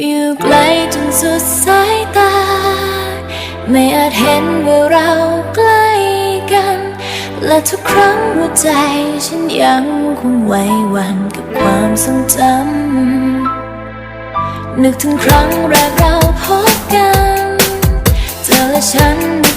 อยู่ไกลจนสุดสายตา ไม่อาจเห็นว่าเราใกล้กัน และทุกครั้งหัวใจฉันยังคงไหวหวั่นกับความทรงจำนึกถึงครั้งแรกเราพบกัน เธอและฉันน